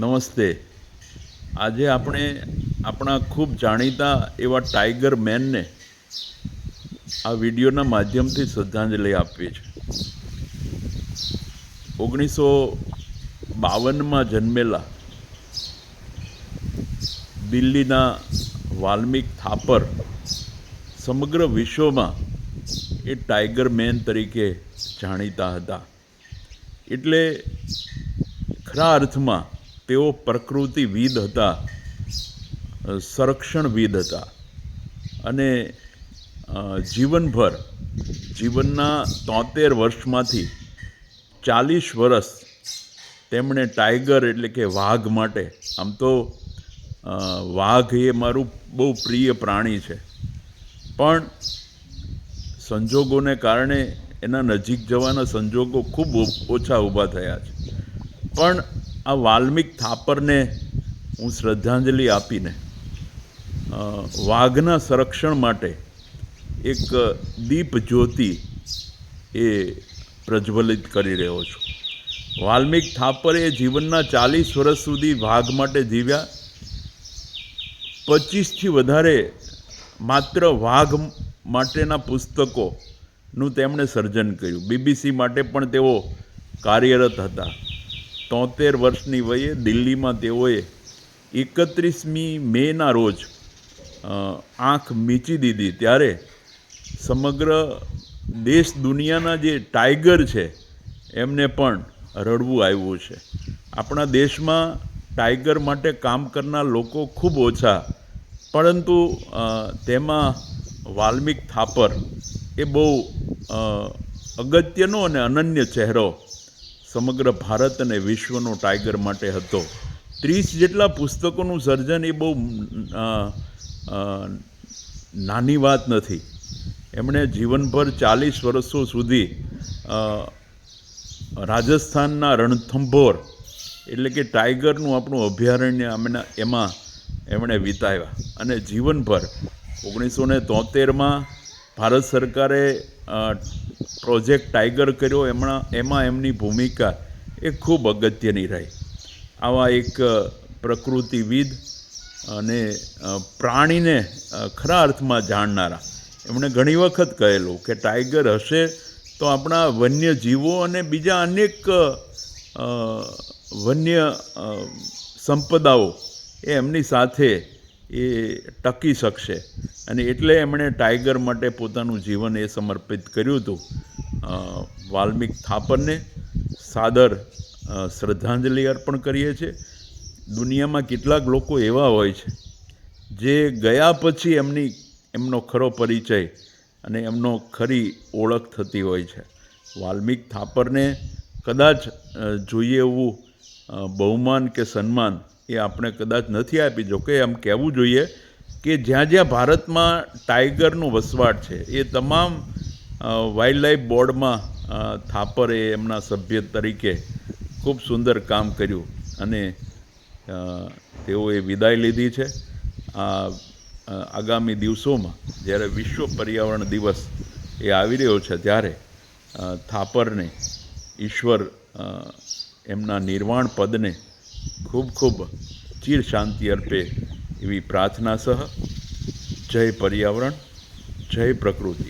નમસ્તે. આજે આપણે આપણા ખૂબ જાણીતા એવા ટાઈગર મેનને આ વિડીયોના માધ્યમથી શ્રદ્ધાંજલિ આપવી છે ઓગણીસો બાવનમાં જન્મેલા દિલ્હીના વાલ્મિક થાપર સમગ્ર વિશ્વમાં એ ટાઈગર મેન તરીકે જાણીતા હતા. એટલે ખરા અર્થમાં તેઓ પ્રકૃતિવિદ હતા સંરક્ષણવિદ હતા. અને જીવનભર, જીવનના તોતેર વર્ષમાંથી ચાલીસ વર્ષ તેમણે ટાઈગર એટલે કે વાઘ માટે, આમ તો વાઘ એ મારું બહુ પ્રિય પ્રાણી છે. પણ સંજોગોને કારણે એના નજીક જવાના સંજોગો ખૂબ ઓછા ઊભા થયા છે. પણ આ વાલ્મિક થાપરને હું શ્રદ્ધાંજલિ આપીને વાઘના સંરક્ષણ માટે એક દીપ જ્યોતિ એ પ્રજ્વલિત કરી રહ્યો છું. વાલ્મિક થાપરે જીવનના ચાલીસ વર્ષ સુધી વાઘ માટે જીવ્યા. પચીસથી વધારે માત્ર વાઘ માટેના પુસ્તકોનું તેમણે સર્જન કર્યું. બીબીસી માટે પણ તેઓ કાર્યરત હતા. તોતેર વર્ષની વયે દિલ્હીમાં તેઓએ એકત્રીસમી મેના રોજ આંખ મીચી દીધી. ત્યારે સમગ્ર દેશ દુનિયાના જે ટાઈગર છે, એમને પણ રડવું આવ્યું છે. આપણા દેશમાં ટાઈગર માટે કામ કરનાર લોકો ખૂબ ઓછા, પરંતુ તેમાં વાલ્મિક થાપર એ બહુ અગત્યનો અને અનન્ય ચહેરો સમગ્ર ભારત અને વિશ્વનો ટાઈગર માટે હતો. ત્રીસ જેટલા પુસ્તકોનું સર્જન એ બહુ નાની વાત નથી. એમણે જીવનભર ચાલીસ વર્ષો સુધી રાજસ્થાનના રણથંભોર, એટલે કે ટાઈગરનું આપણું અભયારણ્ય એમના, એમાં એમણે વિતાવ્યા. અને જીવનભર, ઓગણીસો ને તોતેરમાં ભારત સરકારે પ્રોજેક્ટ ટાઈગર કર્યો, એમણા એમાં એમની ભૂમિકા એ ખૂબ અગત્યની રહી. આવા એક પ્રકૃતિવિદ અને પ્રાણીને ખરા અર્થમાં જાણનારા. એમણે ઘણી વખત કહેલું કે ટાઈગર હશે તો આપણા વન્ય જીવો અને બીજા અનેક વન્ય સંપદાઓ એ એમની સાથે એ ટકી શકશે. અને એટલે એમણે ટાઈગર માટે પોતાનું જીવન એ સમર્પિત કર્યું હતું. વાલ્મિક થાપરને સાદર શ્રદ્ધાંજલિ અર્પણ કરીએ છીએ. દુનિયામાં કેટલાક લોકો એવા હોય છે, જે ગયા પછી એમની, એમનો ખરો પરિચય અને એમનો ખરી ઓળખ થતી હોય છે. વાલ્મિક થાપરને કદાચ જોઈએ એવું બહુમાન કે સન્માન એ આપણે કદાચ નથી આપી. જોકે એમ કહેવું જોઈએ કે જ્યાં જ્યાં ભારતમાં ટાઈગરનું વસવાટ છે, એ તમામ વાઇલ્ડ લાઈફ બોર્ડમાં થાપરે એમના સભ્ય તરીકે ખૂબ સુંદર કામ કર્યું અને તેઓએ વિદાય લીધી છે. આ આગામી દિવસોમાં જ્યારે વિશ્વ પર્યાવરણ દિવસ એ આવી રહ્યો છે, ત્યારે થાપરને ઈશ્વર એમના નિર્વાણ પદને ખૂબ ખૂબ ચીર શાંતિ અર્પે એવી પ્રાર્થના સહ. જય પર્યાવરણ જય પ્રકૃતિ.